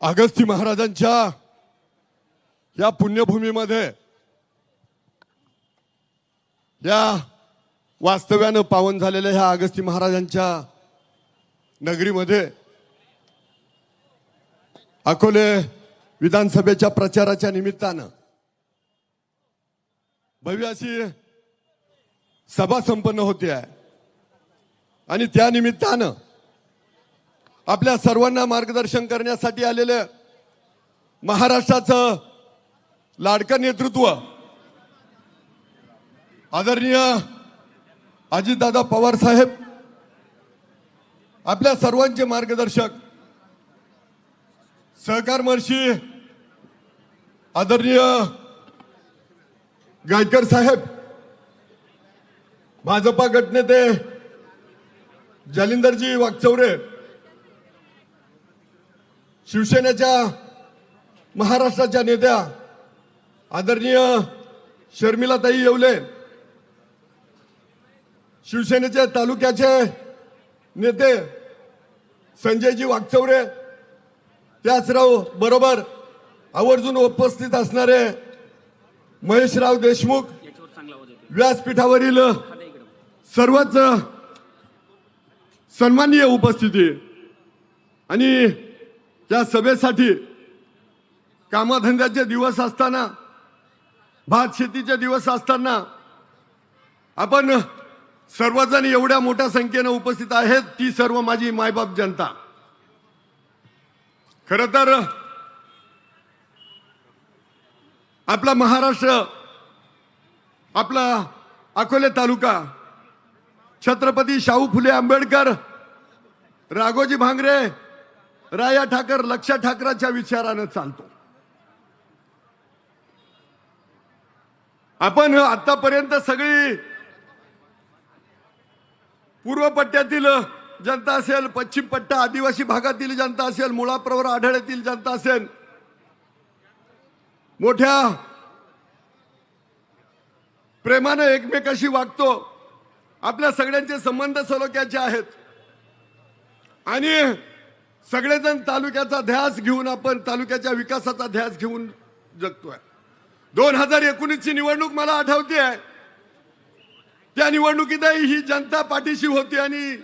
अगस्ती महाराजांच्या या पुण्यभूमीमध्ये या वास्तव्यानं पावन झालेल्या ह्या अगस्ती महाराजांच्या नगरीमध्ये अकोले विधानसभेच्या प्रचाराच्या निमित्तानं भव्य अशी सभा संपन्न होते आहे. आणि त्या निमित्तानं आपल्या सर्वांना मार्गदर्शन करण्यासाठी आलेलं महाराष्ट्राचं लाडकं नेतृत्व आदरणीय अजितदादा पवार साहेब आपल्या सर्वांचे मार्गदर्शक सहकार महर्षी आदरणीय गायकर साहेब भाजपा गटनेते जालिंदरजी वागचौरे शिवसेनेच्या महाराष्ट्राच्या नेत्या आदरणीय शर्मिलाताई येवले शिवसेनेचे तालुक्याचे नेते संजयजी वागचौरे त्याचराव बरोबर आवर्जून उपस्थित असणारे महेशराव देशमुख व्यासपीठावरील सर्वच सन्माननीय उपस्थिती आणि या सभेसाठी कामाधंद्याचे दिवस असताना भात शेतीचे दिवस असताना आपण सर्वजण एवढ्या मोठ्या संख्येनं उपस्थित आहेत ती सर्व माझी मायबाप जनता. खर तर आपला महाराष्ट्र आपला अकोले तालुका छत्रपती शाहू फुले आंबेडकर राघोजी भांगरे राया ठाकर लक्ष ठाकराच्या विचारानं चालतो. आपण आतापर्यंत सगळी पूर्व पट्ट्यातील जनता असेल पश्चिम पट्टा आदिवासी भागातील जनता असेल मुळाप्रवर आढळ्यातील जनता असेल मोठ्या प्रेमानं एकमेकाशी वागतो. आपल्या सगळ्यांचे संबंध सलोख्याचे आहेत. आणि सगळेजण तालुक्याचा ध्यास घेऊन आपण तालुक्याच्या विकासाचा ध्यास घेऊन जगतोय. दोन हजार एकोणीसची निवडणूक मला आठवते आहे. त्या निवडणुकीतही ही जनता पाठीशी होती आणि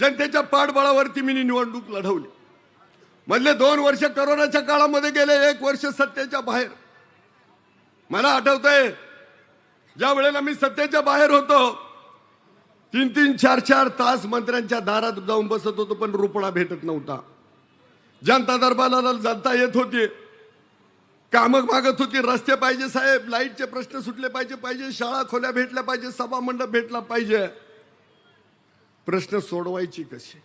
जनतेच्या पाठबळावरती मी निवडणूक लढवली. मधले दोन वर्ष करोनाच्या काळामध्ये गेले एक वर्ष सत्तेच्या बाहेर. मला आठवतंय ज्या वेळेला मी सत्तेच्या बाहेर होतो तीन तीन चार चार तास मंत्र्यांच्या दारात जाऊन बसत होतो पण रुपडा भेटत नव्हता. जनता दरबाराला जनता येत होती. कामक मागत होती. रस्ते पाहिजे साहेब लाईटचे प्रश्न सुटले पाहिजे पाहिजे शाळा खोल्या भेटल्या पाहिजे सभा मंडप भेटला पाहिजे. प्रश्न सोडवायची कशी?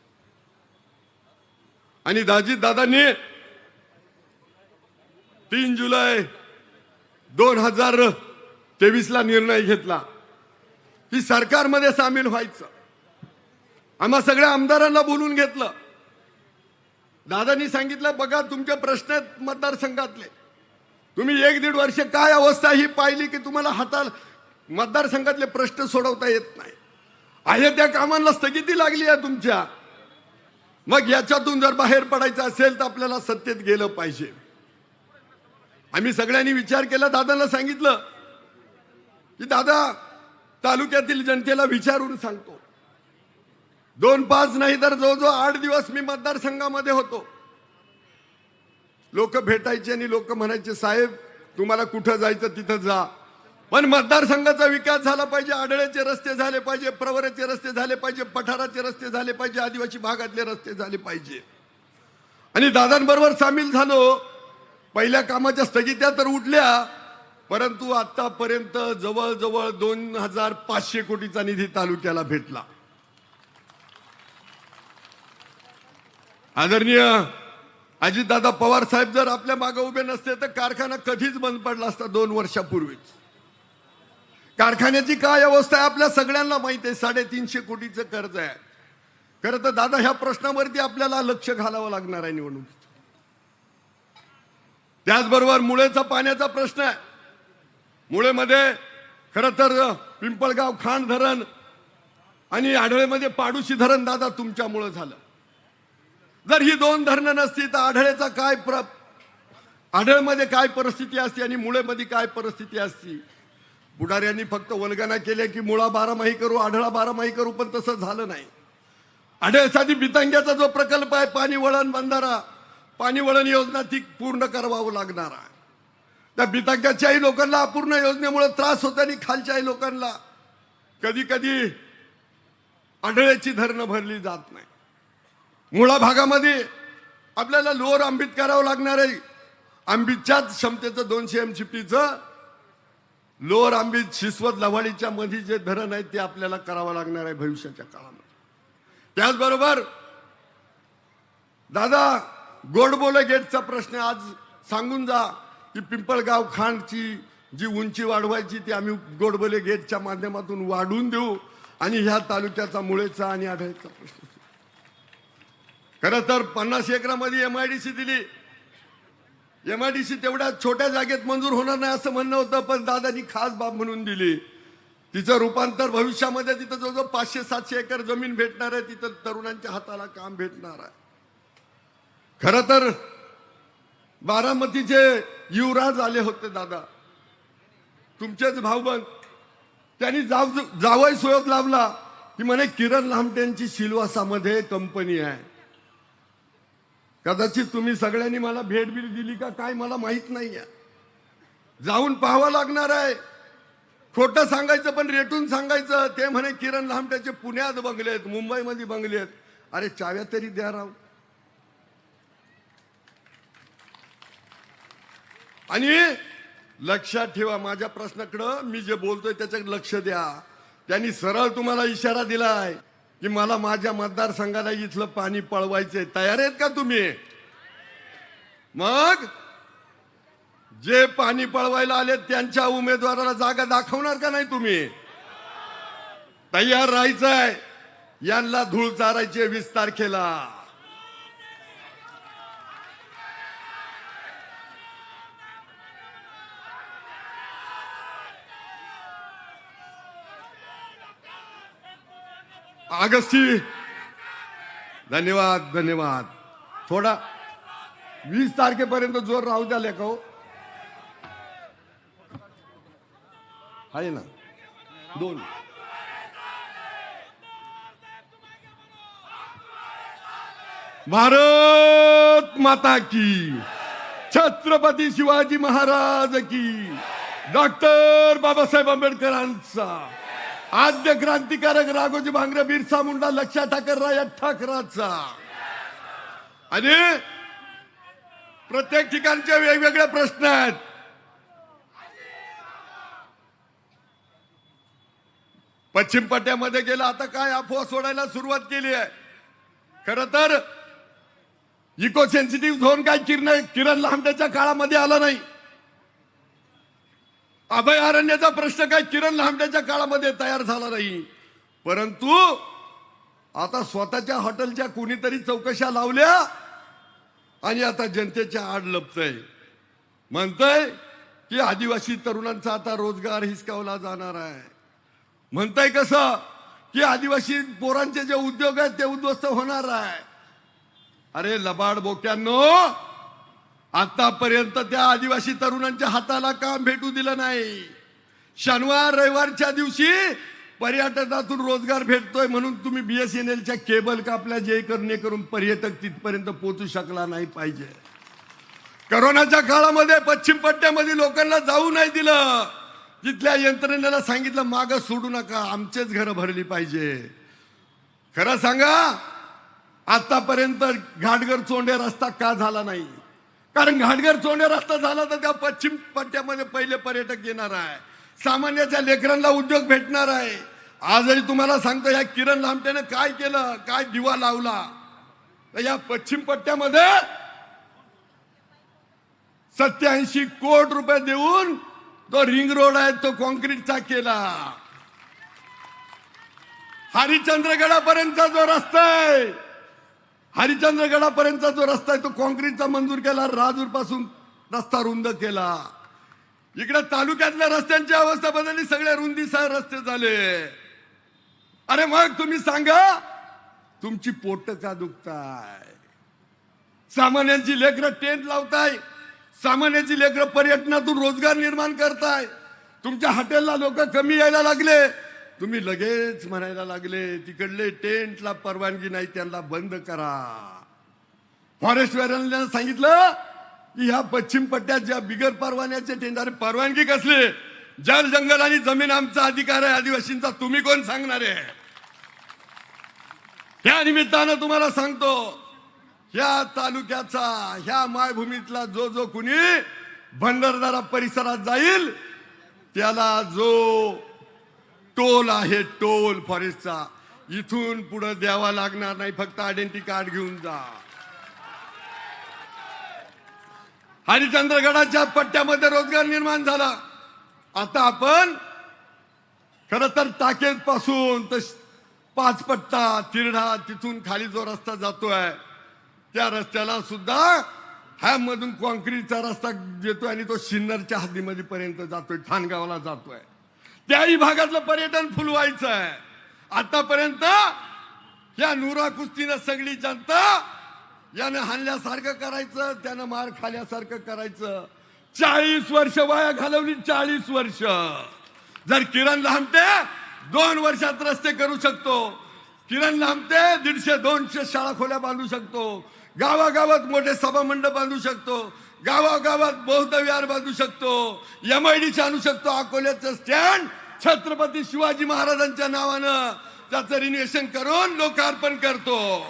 आणि दाजी दादांनी तीन जुलै दोन हजार तेवीस ला निर्णय घेतला. की सरकारमध्ये सामील व्हायचं. आम्हा सगळ्या आमदारांना बोलून घेतलं. दादांनी सांगितलं बघा तुमचे प्रश्न आहेत मतदारसंघातले. तुम्ही एक दीड वर्ष काय अवस्था ही पाहिली की तुम्हाला हाताला मतदारसंघातले प्रश्न सोडवता येत नाही? आहे त्या कामांना स्थगिती लागली आहे तुमच्या. मग याच्यातून जर बाहेर पडायचं असेल तर आपल्याला सत्तेत गेलं पाहिजे. आम्ही सगळ्यांनी विचार केला दादांना सांगितलं की दादा तालुक्यातील जनतेला विचारून सांगतो. दोन पाच नाही तर जवळजवळ आठ दिवस मी मतदारसंघामध्ये होतो. लोक भेटायचे आणि लोक म्हणायचे साहेब तुम्हाला कुठं जायचं तिथं जा. पण मतदारसंघाचा विकास झाला पाहिजे आढळ्याचे रस्ते झाले पाहिजे प्रवराचे रस्ते झाले पाहिजे पठाराचे रस्ते झाले पाहिजे आदिवासी भागातले रस्ते झाले पाहिजे. आणि दादांबरोबर सामील झालो. पहिल्या कामाच्या स्थगित्या तर उठल्या. परंतु आतापर्यंत जवळजवळ दोन हजार पाचशे कोटीचा निधी तालुक्याला भेटला. आदरणीय अजितदादा पवार साहेब जर आपल्या मागे उभे नसते तर कारखाना कधीच बंद पडला असता दोन वर्षापूर्वीच. कारखान्याची काय अवस्था आहे आपल्या सगळ्यांना माहिती आहे साडेतीनशे कोटीचं कर्ज आहे. खरं तर दादा ह्या प्रश्नावरती आपल्याला लक्ष घालावं लागणार आहे निवडणुकीत. त्याचबरोबर मुळेचा पाण्याचा प्रश्न आहे. मुळेमध्ये खरं तर पिंपळगाव खाण धरण आणि आढळेमध्ये पाडुशी धरण दादा तुमच्यामुळं झालं. जर ही दोन धरणं नसती तर आढळेचा काय प्र आढळमध्ये काय परिस्थिती असते आणि मुळेमध्ये काय परिस्थिती असती? पुढाऱ्यांनी फक्त वल्गना केल्या की मुळा बारामाही करू आढळा बारामाही करू पण तसं झालं नाही. आढळसाठी बितांग्याचा जो प्रकल्प आहे पाणी वळण बंधारा पाणी वळण योजना ती पूर्ण करावं लागणार आहे. त्या बितांग्याच्याही लोकांना अपूर्ण योजनेमुळे त्रास होतो आणि खालच्याही लोकांना कधी कधी आढळ्याची धरणं भरली जात नाही. मुळा भागामध्ये आपल्याला लोअर आंबीत करावं लागणार आहे. आंबीच्याच क्षमतेचं दोनशे एम चं लोअर आंबीत शिस्वत लव्हाळीच्या मध्ये जे धरण आहे ते आपल्याला करावं लागणार आहे भविष्याच्या काळामध्ये. त्याचबरोबर दादा गोडबोले गेटचा प्रश्न आज सांगून जा. की पिंपळगाव खांडची जी उंची वाढवायची ती आम्ही गोडबोले गेटच्या माध्यमातून वाढवून देऊ आणि ह्या तालुक्याचा मुळेचा आणि आढळचा प्रश्न खरं तर पन्नास एकरामध्ये एम आय डी सी दिली. एम आय डी सी तेवढ्या छोट्या जागेत मंजूर होणार नाही असं म्हणणं होतं पण दादानी खास बाब म्हणून दिली. तिचं रूपांतर भविष्यामध्ये तिथं जवळजवळ पाचशे सातशे एकर जमीन भेटणार आहे तिथं तरुणांच्या हाताला काम भेटणार आहे. खर तर बारामतीचे युवराज आले होते दादा. तुमचेच भाऊबंद. त्यांनी जाव जावई सोयत लावला. की म्हणे किरण लामटेंची शिलवासामध्ये कंपनी आहे. कदाचित तुम्ही सगळ्यांनी मला भेट बिल दिली का काय मला माहीत नाही आहे जाऊन पाहावं लागणार आहे. खोटं सांगायचं पण रेटून सांगायचं. ते म्हणे किरण लामट्याचे पुण्यात बंगले आहेत मुंबईमध्ये बंगले आहेत अरे चाव्या तरी द्या राव. आणि लक्षात ठेवा माझ्या प्रश्नाकडं मी जे बोलतोय त्याच्याकडे लक्ष द्या. त्यांनी सरळ तुम्हाला इशारा दिलाय की मला माझ्या मतदारसंघाला इथलं पाणी पळवायचंय. तयार आहेत का तुम्ही? मग जे पाणी पळवायला आले त्यांच्या उमेदवाराला जागा दाखवणार का नाही तुम्ही? तयार राहायचंय. यांना धूळ चारायचे वीस तारखेला. आगस्ती. धन्यवाद धन्यवाद. थोडा वीस तारखेपर्यंत जोर राहू द्या लेखा आहे ना? दोन. भारत माता की. छत्रपती शिवाजी महाराज की. डॉक्टर बाबासाहेब आंबेडकरांचा. आद्य क्रांतिकारक राघोजी भांगरे बिरसा मुंडा लक्षात ठाकरराय ठाकराचा. आणि प्रत्येक ठिकाणचे वेगवेगळे प्रश्न आहेत. पश्चिम पट्ट्यामध्ये गेला आता काय अफवा सोडायला सुरुवात केली आहे? खर तर इको सेन्सिटिव्ह झोन काय किरण किरण लांबट्याच्या काळामध्ये आला नाही. अभयारण्याचा प्रश्न काय? किरण लांबड्याच्या काळामध्ये तयार झाला नाही. परंतु आता स्वतःच्या हॉटेलच्या कुणीतरी चौकशा लावल्या आणि आता जनतेच्या आड लपतय. म्हणतय की आदिवासी तरुणांचा आता रोजगार हिसकावला जाणार आहे. म्हणताय कसं की आदिवासी पोरांचे जे उद्योग आहेत ते उद्ध्वस्त होणार आहे. अरे लबाड बोक्यांनो आतापर्यंत त्या आदिवासी तरुणांच्या हाताला काम भेटू दिलं नाही. शनिवार रविवारच्या दिवशी पर्यटनातून रोजगार भेटतोय म्हणून तुम्ही बीएसएनएलच्या केबल कापल्या जे करणे करून पर्यटक तिथपर्यंत पोहोचू शकला नाही पाहिजे. करोनाच्या काळामध्ये पश्चिम पट्ट्यामध्ये लोकांना जाऊ नाही दिलं. तिथल्या यंत्रणेला सांगितलं माग सोडू नका आमचेच घरं भरली पाहिजे. खरं सांगा आतापर्यंत घाटघर चोंडे रस्ता का झाला नाही? कारण घाटघर चोंडे रस्ता झाला तर त्या पश्चिम पट्ट्यामध्ये पहिले पर्यटक येणार आहे. सामान्याच्या लेकरांना उद्योग भेटणार आहे. आजही तुम्हाला सांगतो या किरण लामटेने काय केलं काय दिवा लावला तर या पश्चिम पट्ट्यामध्ये सत्याऐंशी कोट रुपये देऊन तो रिंग रोड आहे तो कॉन्क्रीटचा केला. हरिश्चंद्रगडापर्यंतचा जो रस्ता आहे हरिचंद्रगडापर्यंतचा जो रस्ता आहे तो कॉन्क्रीटचा मंजूर केला राजूरपासून रस्ता रुंद केला. इकडे तालुक्यातल्या रस्त्यांची अवस्था बदलली सगळ्या रुंदीसह रस्ते झाले. अरे मग तुम्ही सांगा तुमची पोट का दुखताय? सामान्यांची लेकरं टेंट लावताय सामान्यांची लेकरं पर्यटनातून रोजगार निर्माण करताय तुमच्या हॉटेलला लोक कमी यायला लागले तुम्ही लगेच म्हणायला लागले तिकडले टेंटला परवानगी नाही त्यांना बंद करा. फॉरेस्ट वाल्यांना सांगितलं की ह्या पश्चिम पट्ट्यात ज्या बिगर परवान्याचे टेंट अरे परवानगी कसले? जल जंगल आणि जमीन आमचा अधिकार आहे आदिवासींचा. तुम्ही कोण सांगणार आहे? त्या निमित्तानं तुम्हाला सांगतो ह्या तालुक्याचा ह्या मायभूमीतला जो जो कुणी भंडारदारा परिसरात जाईल त्याला जो टोल आहे टोल फॉरेस्टचा. इथून पुढे द्यावा लागणार नाही फक्त आयडेंटिटी कार्ड घेऊन जा. हरिचंद्रगडाच्या पट्ट्यामध्ये रोजगार निर्माण झाला. आता आपण खर तर टाकेत पासून तर पाच पट्टा तिरडा तिथून खाली जो रस्ता जातोय त्या रस्त्याला सुद्धा ह्या मधून कॉन्क्रीटचा रस्ता येतोय आणि तो सिन्नरच्या हद्दीमध्ये पर्यंत जातोय ठाणगावला जातोय. त्याही भागातलं पर्यटन फुलवायचं आहे आतापर्यंत या नुरा कुस्तीनं सगळी जनता यानं हाणल्यासारखं करायचं त्यानं मार खाल्यासारखं करायचं. चाळीस वर्ष वाया घालवली चाळीस वर्ष. जर किरण लांबते दोन वर्षात रस्ते करू शकतो. किरण लांबते दीडशे दोनशे शाळा खोल्या बांधू शकतो. गावागावात मोठे सभा मंडप बांधू शकतो. गावागावात बौद्ध विहार बांधू शकतो. एम आय डी आणू शकतो. अकोल्याचं स्टँड छत्रपती शिवाजी महाराजांच्या नावानं त्याचं रिन्युएशन करून लोकार्पण करतो.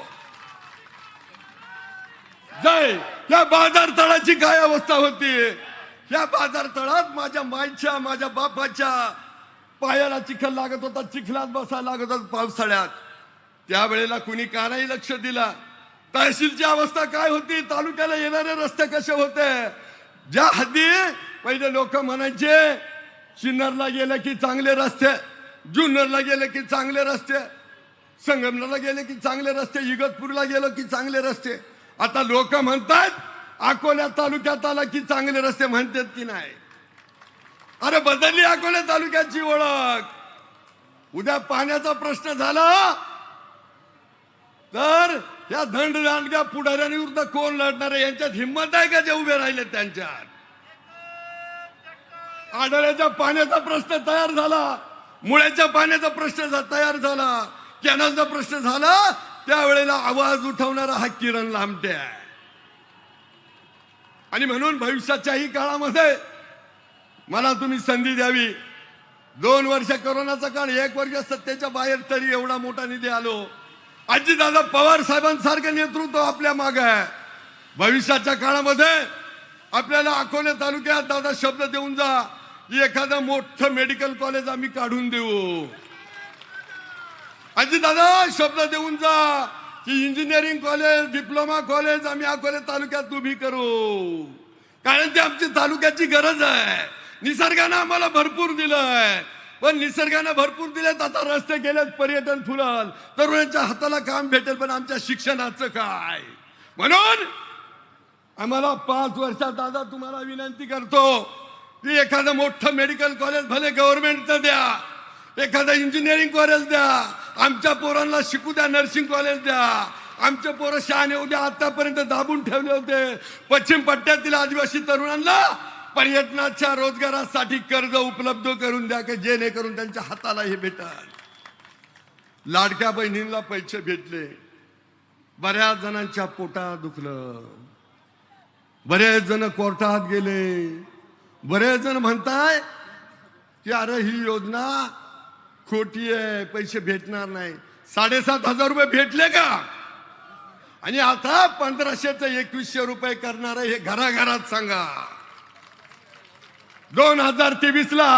जय! या बाजारतळाची काय अवस्था होती? या बाजारतळात माझ्या माईच्या माझ्या बापाच्या पायाला चिखल लागत होता चिखलात बसायला लागत होता पावसाळ्यात. त्यावेळेला कुणी का नाही लक्ष दिला. तहसीलची अवस्था काय होती? तालुक्याला येणारे रस्ते कसे होते? ज्या हद्दी पहिले लोक म्हणायचे सिन्नरला गेले की चांगले रस्ते जुन्नरला गेले की चांगले रस्ते संगमनेरला गेले की चांगले रस्ते इगतपूरला गेलो की चांगले रस्ते. आता लोक म्हणतात अकोल्या तालुक्यात आला की चांगले रस्ते म्हणतात की नाही? अरे बदलली अकोल्या तालुक्याची ओळख. उद्या पाण्याचा प्रश्न झाला तर या दंड दांडग्या पुढाऱ्यांविरुद्ध कोण लढणार आहे यांच्यात हिंमत आहे का जे उभे राहिले त्यांच्यात? आढळ्याच्या पाण्याचा प्रश्न तयार झाला. मुळ्याच्या पाण्याचा प्रश्न तयार झाला. कॅनलचा प्रश्न झाला. त्यावेळेला आवाज उठवणारा हा किरण लांबटे आहे. आणि म्हणून भविष्याच्याही काळामध्ये मला तुम्ही संधी द्यावी. दोन वर्ष कोरोनाचा काळ एक वर्ष सत्तेच्या बाहेर तरी एवढा मोठा निधी आलो. आजी दादा पवार साहेबांसारखं नेतृत्व आपल्या माग आहे. भविष्याच्या काळामध्ये आपल्याला अकोले तालुक्यात दादा शब्द देऊन जा एखादं मोठं मेडिकल कॉलेज आम्ही काढून देऊ. आजी दादा शब्द देऊन जा की इंजिनिअरिंग कॉलेज डिप्लोमा कॉलेज आम्ही अकोले तालुक्यात उभी करू. कारण ते आमची तालुक्याची गरज आहे. निसर्गानं आम्हाला भरपूर दिलंय. पण निसर्गानं भरपूर दिलेत. आता रस्ते गेलेत पर्यटन फुलल तरुणांच्या हाताला काम भेटेल पण आमच्या शिक्षणाचं काय? म्हणून आम्हाला पाच वर्षात दादा तुम्हाला विनंती करतो की एखादं मोठं मेडिकल कॉलेज भले गव्हर्नमेंटचं द्या एखादं इंजिनिअरिंग कॉलेज द्या आमच्या पोरांना शिकू द्या नर्सिंग कॉलेज द्या. आमचे पोरं शहाणे उद्या आतापर्यंत दाबून ठेवले होते. पश्चिम पट्ट्यातील आदिवासी तरुणांना पर्यटनाच्या रोजगारासाठी कर्ज उपलब्ध करून द्या की जेणेकरून त्यांच्या हाताला हे भेटल. लाडक्या बहिणींना पैसे भेटले. बऱ्याच जणांच्या पोटात दुखलं. बरेच जण कोर्टात गेले. बरेच जण म्हणताय की अरे ही योजना खोटी आहे पैसे भेटणार नाही. साडेसात हजार रुपये भेटले का? आणि आता पंधराशेच एकवीसशे रुपये करणार हे घराघरात सांगा. दोन हजार तेवीस ला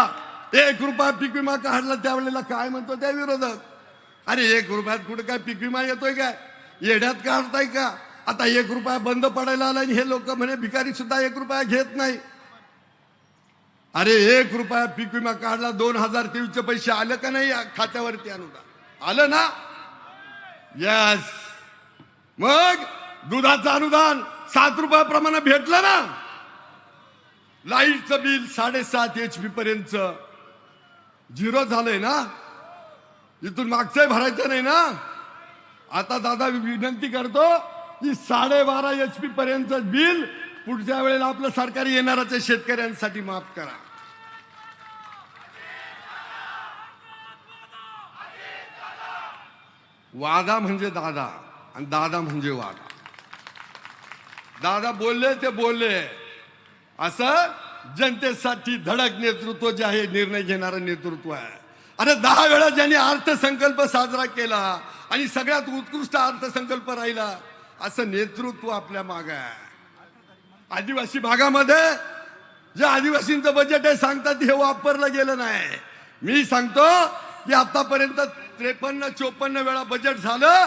एक रुपया पीक विमा काढला त्यावेळेला काय म्हणतो त्या विरोधक? अरे एक रुपयात कुठे काय पीक विमा येतोय काय? येड्यात काढताय का? आता एक रुपया बंद पडायला आला आणि हे लोक म्हणे भिकारी सुद्धा एक रुपया घेत नाही. अरे एक रुपया पीक विमा काढला दोन हजार तेवीसचे पैसे आलं का नाही खात्यावरती अनुदान? आलं ना? यस मग दुधाचं अनुदान सात रुपयाप्रमाणे भेटलं ना? लाईटचं बिल साडेसात एच पी पर्यंत. झिरो झालंय ना? इथून मागचंही भरायचं नाही ना? आता दादा विनंती करतो की साडेबारा एच पी पर्यंत बिल पुढच्या वेळेला आपलं सरकार येणाराच्या शेतकऱ्यांसाठी माफ करा. वादा म्हणजे दादा आणि दादा म्हणजे वादा. दादा बोलले ते बोलले. असं जनतेसाठी धडक नेतृत्व जे आहे निर्णय घेणारं नेतृत्व आहे. अरे दहा वेळा ज्यांनी अर्थसंकल्प साजरा केला आणि सगळ्यात उत्कृष्ट अर्थसंकल्प राहिला असं नेतृत्व आपल्या माग आहे. आदिवासी भागामध्ये जे आदिवासींचं बजेट आहे सांगतात हे वापरलं गेलं नाही. मी सांगतो की आतापर्यंत त्रेपन्न चोपन्न वेळा बजेट झालं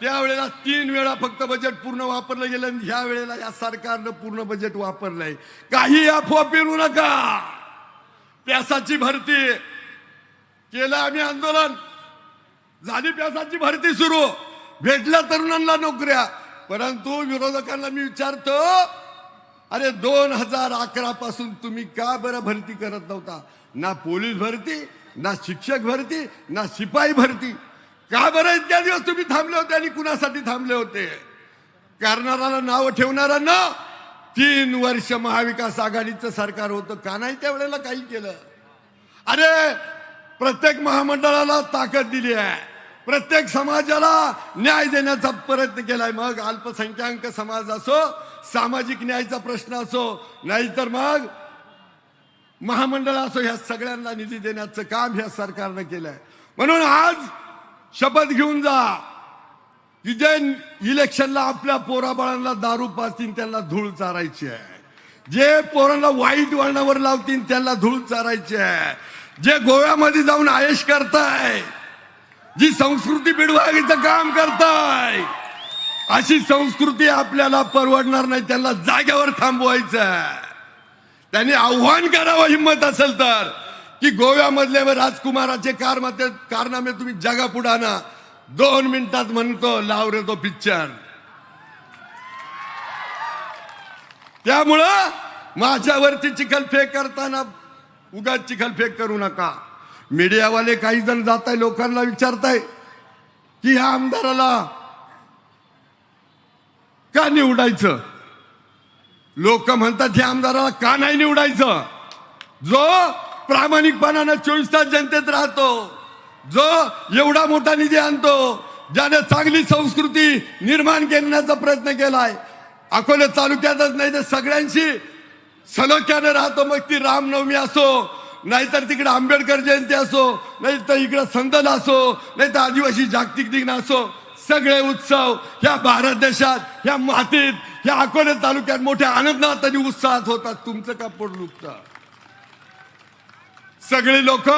त्यावेळेला तीन वेळा फक्त बजेट पूर्ण वापरलं गेलं आणि ह्या वेळेला या सरकारनं पूर्ण बजेट वापरलंय. काही अफवा पेरू नका. प्यासाची भरती. केलं आम्ही आंदोलन. झाली प्यासाची भरती सुरू. भेटल्या तरुणांना नोकऱ्या. परंतु विरोधकांना मी विचारतो अरे दोन हजार अकरा पासून तुम्ही का बरं भरती करत नव्हता? ना पोलीस भरती ना शिक्षक भरती ना शिपाई भरती. का बरं इतक्या दिवस तुम्ही थांबले होते आणि कुणासाठी थांबले होते? करणाऱ्याला नाव ना? तीन वर्ष महाविकास आघाडीचं सरकार होतं. का नाही त्यावेळेला काही केलं? अरे प्रत्येक महामंडळाला ताकद दिली आहे. प्रत्येक समाजाला न्याय देण्याचा प्रयत्न केलाय. मग अल्पसंख्याक समाज असो सामाजिक न्यायाचा प्रश्न असो नाहीतर मग महामंडळ असो ह्या सगळ्यांना निधी देण्याचं काम ह्या सरकारनं केलंय. म्हणून आज शपथ घेऊन जा. जे इलेक्शनला आपल्या पोराबाळांना दारू पाजतील त्यांना धूळ चारायची आहे. जे पोरांना वाईट वळणावर लावतील त्यांना धूळ चारायची आहे. जे गोव्यामध्ये जाऊन आयश करताय जी संस्कृती बिडवायचं काम करताय अशी संस्कृती आपल्याला परवडणार नाही त्यांना जाग्यावर थांबवायचं आहे. त्यांनी आव्हान करावं हिंमत असेल तर. की गोव्यामधले राजकुमाराचे कारमाते कारनामे तुम्ही जगापुढे आणा. दोन मिनिटात म्हणतो लाव रे तो पिक्चर त्यामुळं माझ्यावरती चिखलफेक करताना उगाच चिखलफेक करू नका. मीडियावाले काही जण जात आहे लोकांना विचारताय की ह्या आमदाराला का निवडायचं? लोक म्हणतात ह्या आमदाराला का नाही निवडायचं? जो प्रामाणिकपणानं चोवीस तास जनतेत राहतो. जो एवढा मोठा निधी आणतो ज्याने चांगली संस्कृती निर्माण करण्याचा प्रयत्न केलाय. अकोले तालुक्यातच नाही तर सगळ्यांशी सलोख्यानं राहतो मग ती रामनवमी असो नाहीतर तिकडे आंबेडकर जयंती असो नाही तर इकडे संदन असो नाही तर आदिवासी जागतिक दिन असो सगळे उत्सव ह्या भारत देशात ह्या मातीत ह्या अकोले तालुक्यात मोठ्या आनंदात आणि उत्साहात होतात. तुमचं का पोट लुकतं सगळे लोक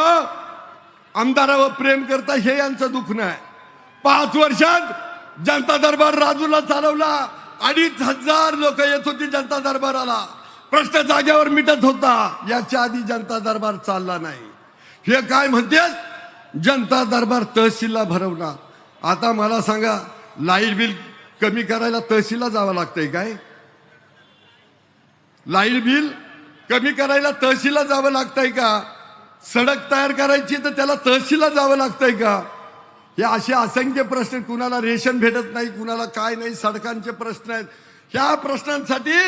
आमदारावर प्रेम करता हे यांचं दुःख नाही पाच वर्षात जनता दरबार राजूला चालवला. अडीच हजार लोक येत होती जनता दरबाराला. प्रश्न जागेवर मिटत होता. याच्या आधी जनता दरबार चालला नाही. हे काय म्हणते? जनता दरबार तहसीलला भरवणार. आता मला सांगा लाइट बिल कमी करायला तहसीलला जावं लागतंय काय? लाइट बिल कमी करायला तहसीलला जावं लागतंय का? सडक तयार करायची तर त्याला तहसीलला जावं लागतंय का? हे असे असंख्य प्रश्न कुणाला रेशन भेटत नाही कुणाला काय नाही सडकांचे प्रश्न आहेत. ह्या प्रश्नांसाठी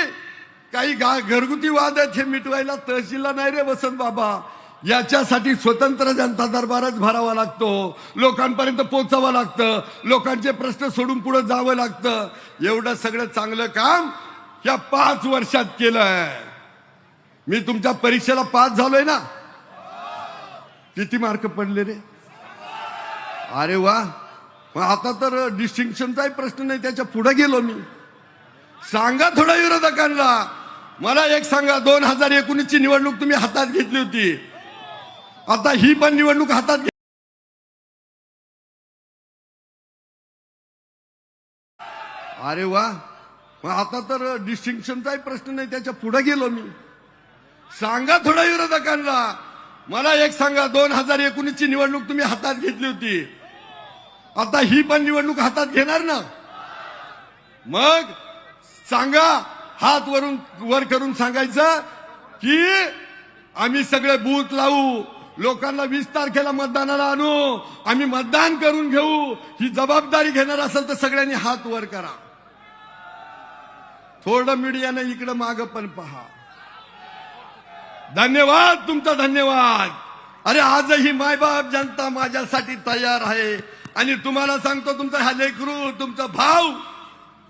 काही गा घरगुती वाद आहेत हे मिटवायला तहसीलला नाही रे वसंत बाबा. याच्यासाठी स्वतंत्र जनता दरबारच भरावा लागतो. लोकांपर्यंत पोचावं लागतं. लोकांचे प्रश्न सोडून पुढे जावं लागतं. एवढं सगळं चांगलं काम या पाच वर्षात केलंय. मी तुमच्या परीक्षेला पास झालोय ना? किती मार्क पडले रे? अरे वा. मग आता तर डिस्टिंक्शनचाही प्रश्न नाही त्याच्या पुढे गेलो मी. सांगा थोडा विरोधकांना. मला एक सांगा दोन हजार एकोणीसची निवडणूक तुम्ही हातात घेतली होती. आता ही पण निवडणूक हातात घे अरे वा. मग आता तर डिस्टिंक्शनचाही प्रश्न नाही त्याच्या पुढे गेलो मी. सांगा थोडा विरोधकांना. मला एक सांगा दोन हजार एकोणीसची निवडणूक तुम्ही हातात घेतली होती. आता ही पण निवडणूक हातात घेणार ना? मग सांगा हात वरून वर करून सांगायचं की आम्ही सगळे बूथ लावू. लोकांना वीस तारखेला मतदानाला आणू. आम्ही मतदान करून घेऊ. ही जबाबदारी घेणार असेल तर सगळ्यांनी हात वर करा. थोडं मीडियानं इकडं माग पण पहा. धन्यवाद तुमचा धन्यवाद. अरे आजही मायबाप जनता माझ्यासाठी तयार आहे. आणि तुम्हाला सांगतो तुमचा ह्या लेकरू तुमचा भाव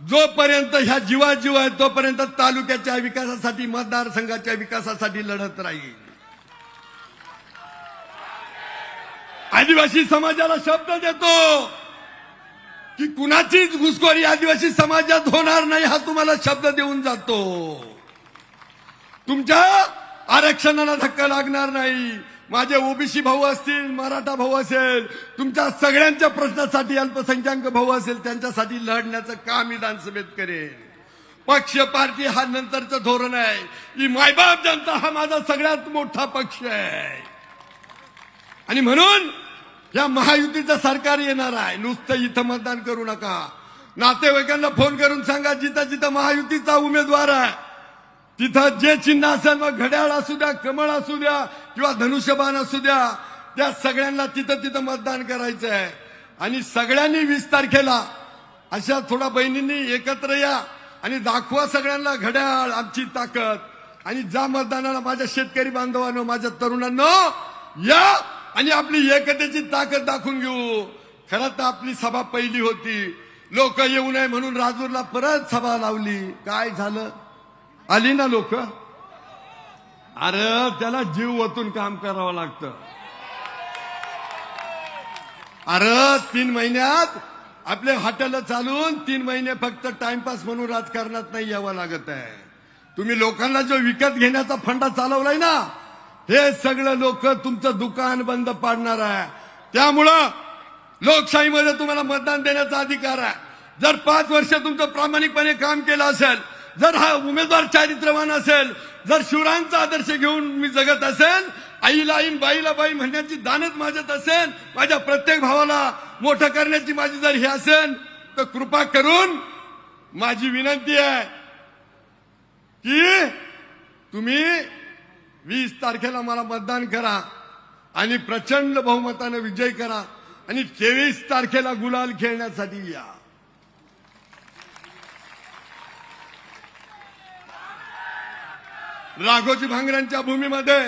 जोपर्यंत ह्या जीवा जीव आहे तोपर्यंत तालुक्याच्या विकासासाठी मतदारसंघाच्या विकासासाठी लढत राहील. आदिवासी समाजाला शब्द देतो की कुणाचीच घुसखोरी आदिवासी समाजात होणार नाही हा तुम्हाला शब्द देऊन जातो. तुमच्या आरक्षणाला धक्का लागणार नाही. माझे ओबीसी भाऊ असतील मराठा भाऊ असेल तुमच्या सगळ्यांच्या प्रश्नासाठी अल्पसंख्याक भाऊ असेल त्यांच्यासाठी लढण्याचं काम विधानसभेत करेन. पक्ष पार्टी हा नंतरचं धोरण आहे. ही मायबाप जनता हा माझा सगळ्यात मोठा पक्ष आहे. आणि म्हणून या महायुतीचं सरकार येणार आहे. नुसतं इथं मतदान करू नका. नातेवाईकांना फोन करून सांगा जिथं जिथं महायुतीचा उमेदवार आहे तिथं जे चिन्ह असेल मग घड्याळ असू द्या कमळ असू द्या किंवा धनुष्यबाण असू द्या त्या सगळ्यांना तिथं तिथं मतदान करायचं आहे आणि सगळ्यांनी वीस तारखेला अशा थोडा बहिणींनी एकत्र या आणि दाखवा सगळ्यांना घड्याळ आमची ताकद. आणि ज्या मतदानाला माझ्या शेतकरी बांधवांनो माझ्या तरुणांनो या आणि आपली एकतेची ताकद दाखवून घेऊ. खरं तर आपली सभा पहिली होती. लोक येऊ नये म्हणून राजूरला परत सभा लावली. काय झालं? आली ना लोक? अरे त्याला जीव ओतून काम करावं लागतं. अरे तीन महिन्यात आपले हॉटेल चालून तीन महिने फक्त टाइमपास म्हणून राजकारणात नाही यावं लागत आहे. तुम्ही लोकांना जो विकत घेण्याचा फंडा चालवलाय ना हे सगळं लोक तुमचं दुकान बंद पाडणार आहे. त्यामुळं लोकशाहीमध्ये तुम्हाला मतदान देण्याचा अधिकार आहे. जर पाच वर्ष तुमचं प्रामाणिकपणे काम केलं असेल जर हा उमेदवार चारित्र्यवान असेल जर शिवरायांचा आदर्श घेऊन मी जगत असेल आईला आईन बाईला बाई म्हणण्याची दानत माझ्यात असेल माझ्या प्रत्येक भावाला मोठं करण्याची माझी जर हे असेल तर कृपा करून माझी विनंती आहे की तुम्ही वीस तारखेला मला मतदान करा आणि प्रचंड बहुमतानं विजय करा आणि तेवीस तारखेला गुलाल खेळण्यासाठी या. राघोजी भांगरांच्या भूमीमध्ये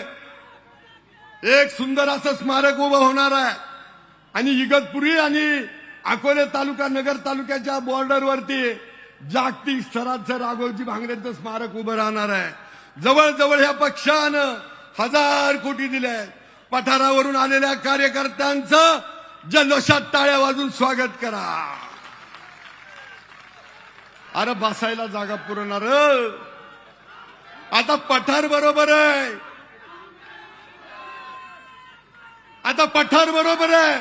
एक सुंदर असं स्मारक उभं होणार आहे. आणि इगतपुरी आणि अकोले तालुका नगर तालुक्याच्या बॉर्डरवरती जागतिक स्तराचं राघोजी भांगरेंचं स्मारक उभं राहणार आहे. जवळजवळ ह्या पक्षानं हजार कोटी दिले पठारावरून आलेल्या कार्यकर्त्यांचं जल्लोषात टाळ्या वाजून स्वागत करा. अरे बसायला जागा पुरवणार आता पठार बरोबर आहे. आता पठार बरोबर आहे.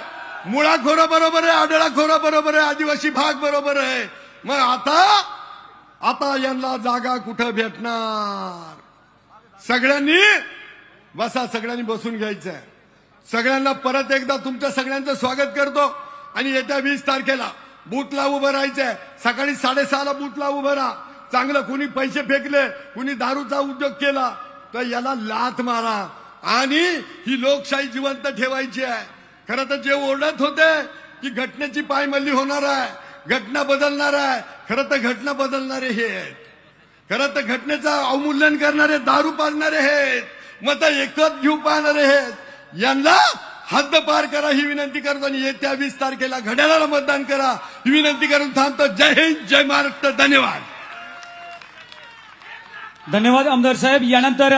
मुळा खोरा बरोबर आहे आडळाखोरा बरोबर आहे आदिवासी भाग बरोबर आहे. मग आता आता यांना जागा कुठं भेटणार? सगळ्यांनी बसा सगळ्यांनी बसून घ्यायचंय. सगळ्यांना परत एकदा तुमच्या सगळ्यांचं स्वागत करतो आणि येत्या वीस तारखेला बूथला उभं राहायचंय. सकाळी साडेसहाला बूथला उभं राहा. चांगलं कुणी पैसे फेकले कुणी दारूचा उद्योग केला तर याला लाथ मारा. आणि ही लोकशाही जिवंत ठेवायची आहे. खरं तर जे ओरडत होते की घटनेची पायमल्ली होणार आहे. घटना बदलणार आहे. खरं तर घटना बदलणारे हे आहेत. खरं तर घटनेचं अवमूल्यन करणारे दारू पाजणारे आहेत. मत एकच घेऊ पाहणारे आहेत. यांना हद्द पार करा ही विनंती करतो. आणि येत्या वीस तारखेला घड्याळाला मतदान करा. ही विनंती करून थांबतो. जय हिंद जय महाराष्ट्र. धन्यवाद. धन्यवाद आमदार साहेब. यानंतर